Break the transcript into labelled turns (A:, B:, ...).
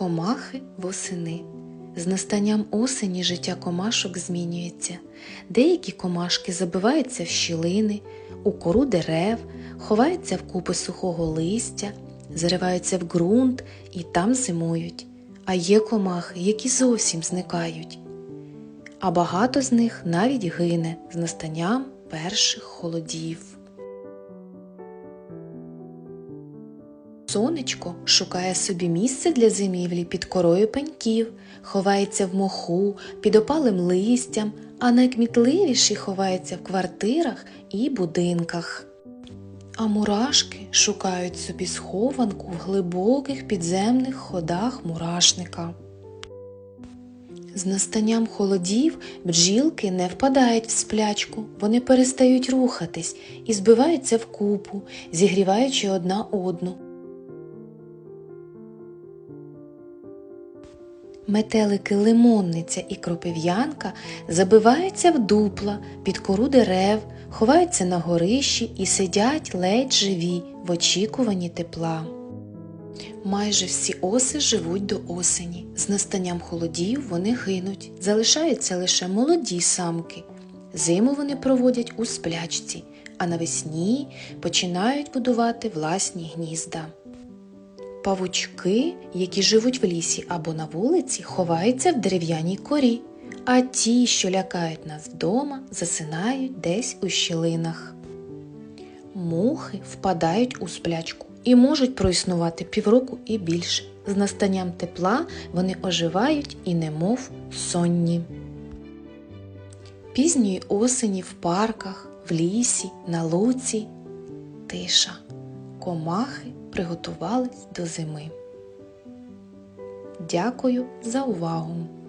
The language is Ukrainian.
A: Комахи восени. З настанням осені життя комашок змінюється. Деякі комашки забиваються в щілини, у кору дерев, ховаються в купи сухого листя, зариваються в ґрунт і там зимують. А є комахи, які зовсім зникають. А багато з них навіть гине з настанням перших холодів. Сонечко шукає собі місце для зимівлі під корою пеньків, ховається в моху, під опалим листям, а найкмітливіші ховаються в квартирах і будинках. А мурашки шукають собі схованку в глибоких підземних ходах мурашника. З настанням холодів бджілки не впадають в сплячку, вони перестають рухатись і збиваються в купу, зігріваючи одна одну. Метелики лимонниця і кропив'янка забиваються в дупла під кору дерев, ховаються на горищі і сидять ледь живі в очікуванні тепла. Майже всі оси живуть до осені. З настанням холодів вони гинуть, залишаються лише молоді самки. Зиму вони проводять у сплячці, а навесні починають будувати власні гнізда. Павучки, які живуть в лісі або на вулиці, ховаються в дерев'яній корі, а ті, що лякають нас вдома, засинають десь у щілинах. Мухи впадають у сплячку і можуть проіснувати півроку і більше. З настанням тепла вони оживають і немов сонні. Пізньої осені в парках, в лісі, на луці тиша. Комахи приготувались до зими. Дякую за увагу!